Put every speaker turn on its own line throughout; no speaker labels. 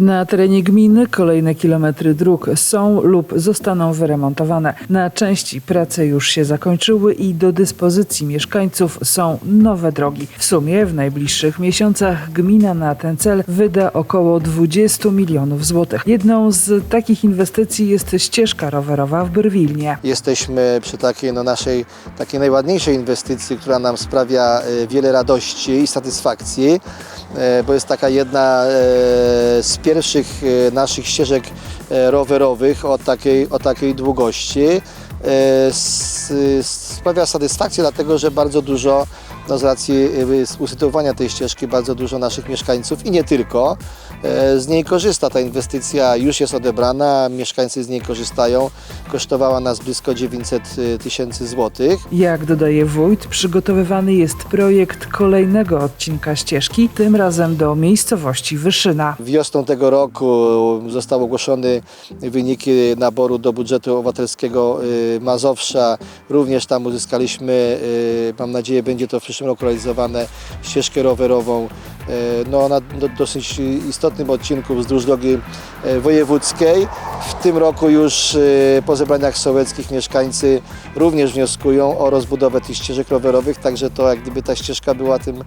Na terenie gminy kolejne kilometry dróg są lub zostaną wyremontowane. Na części prace już się zakończyły i do dyspozycji mieszkańców są nowe drogi. W sumie w najbliższych miesiącach gmina na ten cel wyda około 20 milionów złotych. Jedną z takich inwestycji jest ścieżka rowerowa w Brwilnie.
Jesteśmy przy takiej no, naszej takiej najładniejszej inwestycji, która nam sprawia e, wiele radości i satysfakcji, e, bo jest taka jedna e, z pierwszych e, naszych ścieżek e, rowerowych o takiej, o takiej długości. E, Sprawia satysfakcję, dlatego że bardzo dużo, no z racji e, usytuowania tej ścieżki, bardzo dużo naszych mieszkańców i nie tylko e, z niej korzysta. Ta inwestycja już jest odebrana, mieszkańcy z niej korzystają. Kosztowała nas blisko 900 tysięcy złotych.
Jak dodaje wójt, przygotowywany jest projekt kolejnego odcinka ścieżki, tym razem do miejscowości Wyszyna.
Wiosną tego roku zostały ogłoszone wyniki naboru do budżetu obywatelskiego y, Mazowsza. Również tam uzyskaliśmy, mam nadzieję, będzie to w przyszłym roku realizowane, ścieżkę rowerową y, no, na do, dosyć istotnym odcinku wzdłuż drogi y, wojewódzkiej. W tym roku już y, po zebraniach sołeckich mieszkańcy również wnioskują o rozbudowę tych ścieżek rowerowych, także to jak gdyby ta ścieżka była tym e,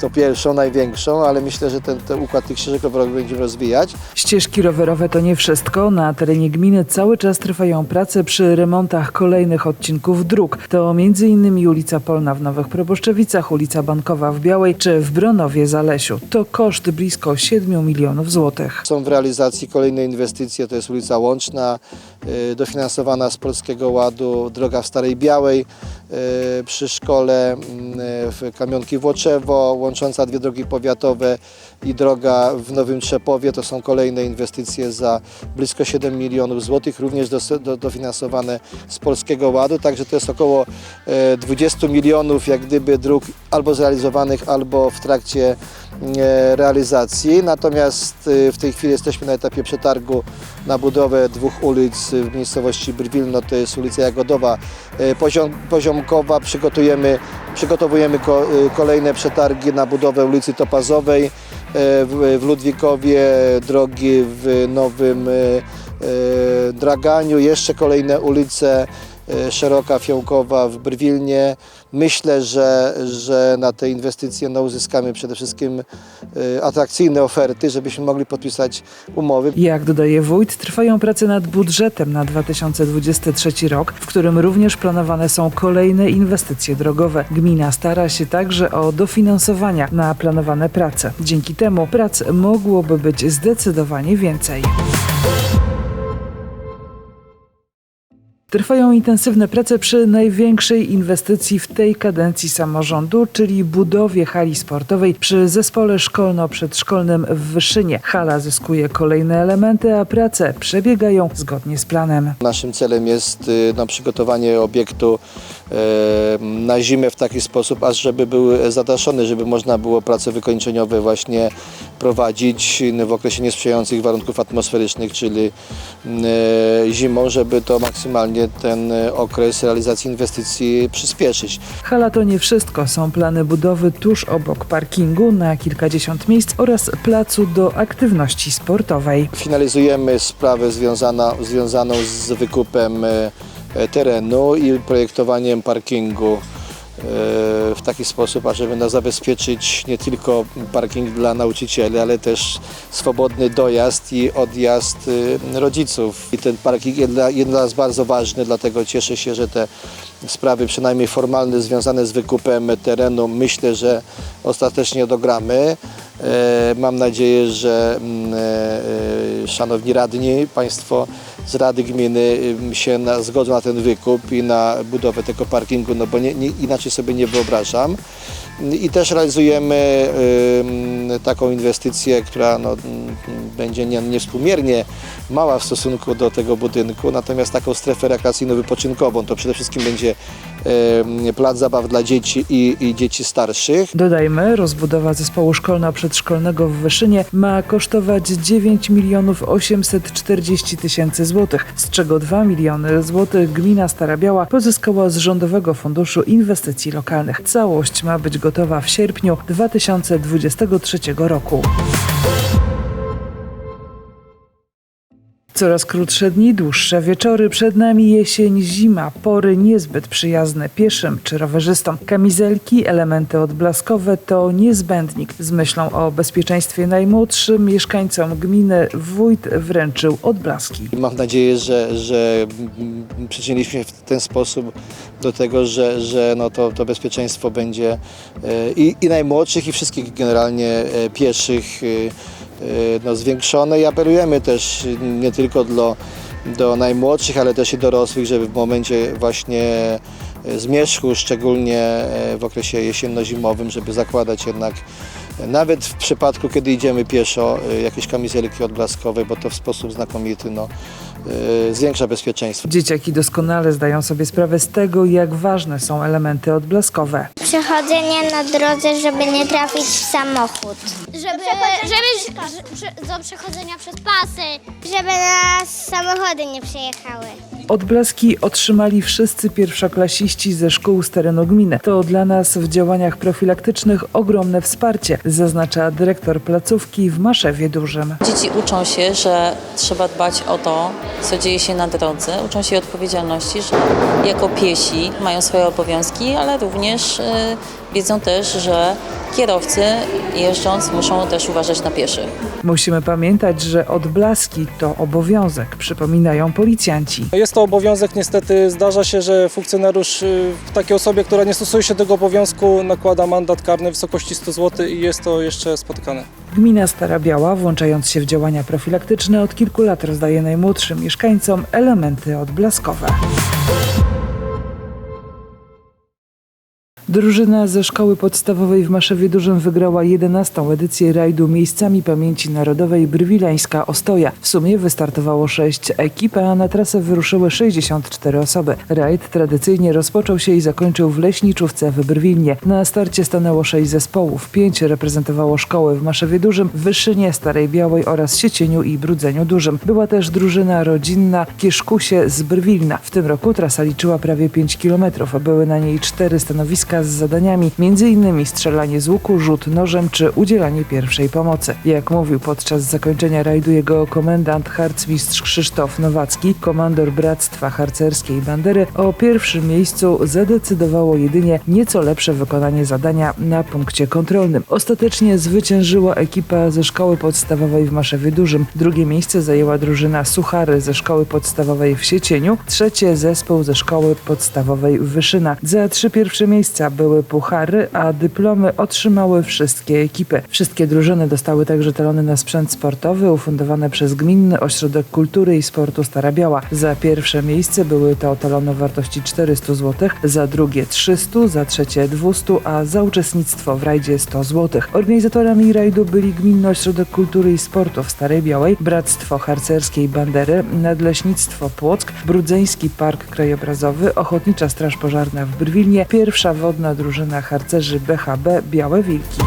to pierwszą, największą, ale myślę, że ten, ten układ tych ścieżek rowerowych będziemy rozwijać.
Ścieżki rowerowe to nie wszystko. Na terenie gminy cały czas trwają prace przy remontach kolejnych odcinków dróg. To m.in. ulica Polna w Nowych Proboszczewicach, ulica Bankowa w Białej czy w Bronowie Zalesiu. To koszt blisko 7 milionów złotych.
Są w realizacji kolejne inwestycje, to jest ulica Łączna, e, dofinansowana z Polskiego Ładu, droga w Starej Białej e, przy szkole m, w Kamionki Włoczewo, łącząca dwie drogi powiatowe i droga w Nowym Trzepowie. To są kolejne inwestycje za blisko 7 milionów złotych, również dofinansowane z Polskiego Ładu, także to jest około e, 20 milionów jak gdyby dróg albo zrealizowanych, albo w trakcie realizacji. Natomiast e, w tej chwili jesteśmy na etapie przetargu na budowę dwóch ulic w miejscowości Brwilno, to jest ulica Jagodowa, e, poziom, Poziomkowa. Przygotujemy, przygotowujemy ko, e, kolejne przetargi na budowę ulicy Topazowej e, w, Ludwikowie, drogi w Nowym e, e, Draganiu, jeszcze kolejne ulice e, Szeroka, Fiołkowa w Brwilnie. Myślę, że, że na te inwestycje no, uzyskamy przede wszystkim e, atrakcyjne oferty, żebyśmy mogli podpisać umowy.
Jak dodaje wójt, trwają prace nad budżetem na 2023 rok, w którym również planowane są kolejne inwestycje drogowe. Gmina stara się także o dofinansowania na planowane prace. Dzięki temu prac mogłoby być zdecydowanie więcej. Trwają intensywne prace przy największej inwestycji w tej kadencji samorządu, czyli budowie hali sportowej przy zespole szkolno-przedszkolnym w Wyszynie. Hala zyskuje kolejne elementy, a prace przebiegają zgodnie z planem.
Naszym celem jest y, no, przygotowanie obiektu na zimę w taki sposób, aż żeby był zadaszony, żeby można było prace wykończeniowe właśnie prowadzić no, w okresie niesprzyjających warunków atmosferycznych, czyli zimą, żeby to maksymalnie ten okres realizacji inwestycji przyspieszyć.
Hala to nie wszystko. Są plany budowy tuż obok parkingu na kilkadziesiąt miejsc oraz placu do aktywności sportowej.
Finalizujemy sprawę związana, związaną z wykupem e, terenu i projektowaniem parkingu e, w taki sposób, ażeby no, zabezpieczyć nie tylko parking dla nauczycieli, ale też swobodny dojazd i odjazd e, rodziców. I ten parking jest dla, jest dla nas bardzo ważny, dlatego cieszę się, że te sprawy przynajmniej formalne związane z wykupem terenu myślę, że ostatecznie dogramy. E, Mam nadzieję, że mm, e, e, szanowni radni, Państwo z Rady Gminy się na, zgodzą na ten wykup i na budowę tego parkingu, no bo nie, nie, inaczej sobie nie wyobrażam. I też realizujemy ym, taką inwestycję, która no, będzie nie- niewspółmiernie mała w stosunku do tego budynku, natomiast taką strefę rekreacyjno-wypoczynkową. To przede wszystkim będzie plac zabaw dla dzieci i, i dzieci starszych.
Dodajmy, rozbudowa zespołu szkolno-przedszkolnego w Wyszynie ma kosztować 9 milionów 840 tysięcy złotych, z czego 2 miliony złotych gmina Stara Biała pozyskała z Rządowego Funduszu Inwestycji Lokalnych. Całość ma być gotowa w sierpniu 2023 roku. Coraz krótsze dni, dłuższe wieczory, przed nami jesień, zima, pory niezbyt przyjazne pieszym czy rowerzystom. Kamizelki, elementy odblaskowe to niezbędnik. Z myślą o bezpieczeństwie najmłodszym mieszkańcom gminy wójt wręczył odblaski.
Mam nadzieję, że, że przyczyniliśmy się w ten sposób do tego, że, że no to, to bezpieczeństwo będzie e, i, i najmłodszych, i wszystkich generalnie e, pieszych e, no, zwiększone i apelujemy też nie tylko do, do najmłodszych, ale też i dorosłych, żeby w momencie właśnie e, zmierzchu, szczególnie e, w okresie jesienno-zimowym, żeby zakładać jednak nawet w przypadku, kiedy idziemy pieszo, e, jakieś kamizelki odblaskowe, bo to w sposób znakomity no, e, zwiększa bezpieczeństwo.
Dzieciaki doskonale zdają sobie sprawę z tego, jak ważne są elementy odblaskowe.
Przechodzenie na drodze, żeby nie trafić w samochód.
Żeby, żeby, że- do przechodzenia przez pasy.
Żeby nas samochody nie przejechały.
Odblaski otrzymali wszyscy pierwszoklasiści ze szkół z terenu gminy. To dla nas w działaniach profilaktycznych ogromne wsparcie, zaznacza dyrektor placówki w Maszewie Dużym.
Dzieci uczą się, że trzeba dbać o to, co dzieje się na drodze. Uczą się odpowiedzialności, że jako piesi mają swoje obowiązki, ale również y, wiedzą też, że kierowcy jeżdżąc muszą też uważać na pieszych.
Musimy pamiętać, że odblaski to obowiązek, przypominają policjanci.
Jest to obowiązek, niestety zdarza się, że funkcjonariusz y, takiej osobie, która nie stosuje się tego obowiązku, nakłada mandat karny w wysokości 100 zł i jest to jeszcze spotykane.
Gmina Stara Biała, włączając się w działania profilaktyczne, od kilku lat rozdaje najmłodszym mieszkańcom elementy odblaskowe. Drużyna ze szkoły podstawowej w Maszewie Dużym wygrała 11. edycję rajdu Miejscami Pamięci Narodowej Brwileńska Ostoja. W sumie wystartowało 6 ekip, a na trasę wyruszyły 64 osoby. Rajd tradycyjnie rozpoczął się i zakończył w Leśniczówce w Brwilnie. Na starcie stanęło 6 zespołów. 5 reprezentowało szkoły w Maszewie Dużym, Wyszynie, Starej Białej oraz Siecieniu i Brudzeniu Dużym. Była też drużyna rodzinna Kieszkusie z Brwilna. W tym roku trasa liczyła prawie 5 kilometrów, były na niej cztery stanowiska z zadaniami, m.in. strzelanie z łuku, rzut nożem czy udzielanie pierwszej pomocy. Jak mówił podczas zakończenia rajdu jego komendant harcmistrz Krzysztof Nowacki, komandor Bractwa Harcerskiej Bandery, o pierwszym miejscu zadecydowało jedynie nieco lepsze wykonanie zadania na punkcie kontrolnym. Ostatecznie zwyciężyła ekipa ze szkoły podstawowej w Maszewie Dużym. Drugie miejsce zajęła drużyna Suchary ze szkoły podstawowej w Siecieniu, trzecie zespół ze szkoły podstawowej w Wyszyna. Za trzy pierwsze miejsca były puchary, a dyplomy otrzymały wszystkie ekipy. Wszystkie drużyny dostały także talony na sprzęt sportowy ufundowane przez Gminny Ośrodek Kultury i Sportu Stara Biała. Za pierwsze miejsce były to talony o wartości 400 zł, za drugie 300, za trzecie 200, a za uczestnictwo w rajdzie 100 zł. Organizatorami rajdu byli Gminny Ośrodek Kultury i Sportu w Starej Białej, Bractwo Harcerskiej Bandery, Nadleśnictwo Płock, Brudzeński Park Krajobrazowy, Ochotnicza Straż Pożarna w Brwilnie, pierwsza wodna drużyna harcerzy BHB Białe Wilki.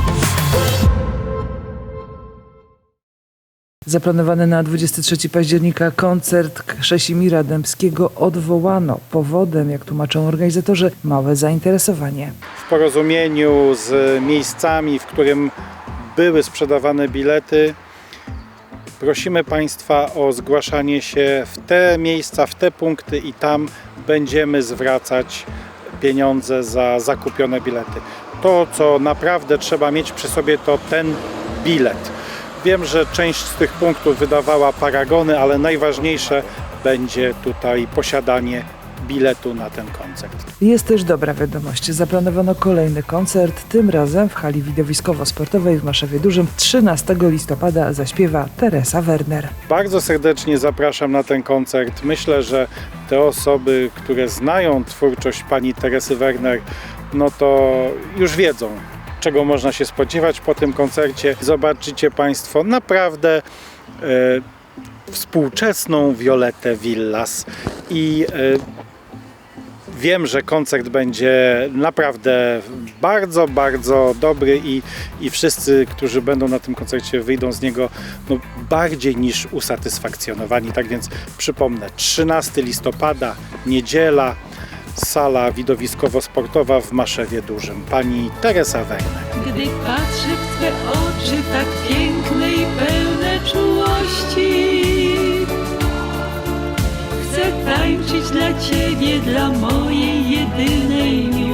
Zaplanowany na 23 października koncert Krzesimira Dębskiego odwołano. Powodem, jak tłumaczą organizatorzy, małe zainteresowanie.
w porozumieniu z miejscami, w którym były sprzedawane bilety. Prosimy Państwa o zgłaszanie się w te miejsca, w te punkty i tam będziemy zwracać pieniądze za zakupione bilety. To, co naprawdę trzeba mieć przy sobie, to ten bilet. Wiem, że część z tych punktów wydawała paragony, ale najważniejsze będzie tutaj posiadanie biletu na ten koncert.
Jest też dobra wiadomość. Zaplanowano kolejny koncert, tym razem w hali widowiskowo-sportowej w Maszewie Dużym. 13 listopada zaśpiewa Teresa Werner.
Bardzo serdecznie zapraszam na ten koncert. Myślę, że te osoby, które znają twórczość pani Teresy Werner, no to już wiedzą, czego można się spodziewać po tym koncercie. Zobaczycie Państwo naprawdę e, współczesną Violetę Villas i e, Wiem, że koncert będzie naprawdę bardzo, bardzo dobry i, i wszyscy, którzy będą na tym koncercie, wyjdą z niego no, bardziej niż usatysfakcjonowani. Tak więc przypomnę, 13 listopada, niedziela, sala widowiskowo-sportowa w Maszewie Dużym. Pani Teresa Werner.
Gdy patrzę w Twe oczy tak piękne i pełne tańczyć dla Ciebie, dla mojej jedynej miłości.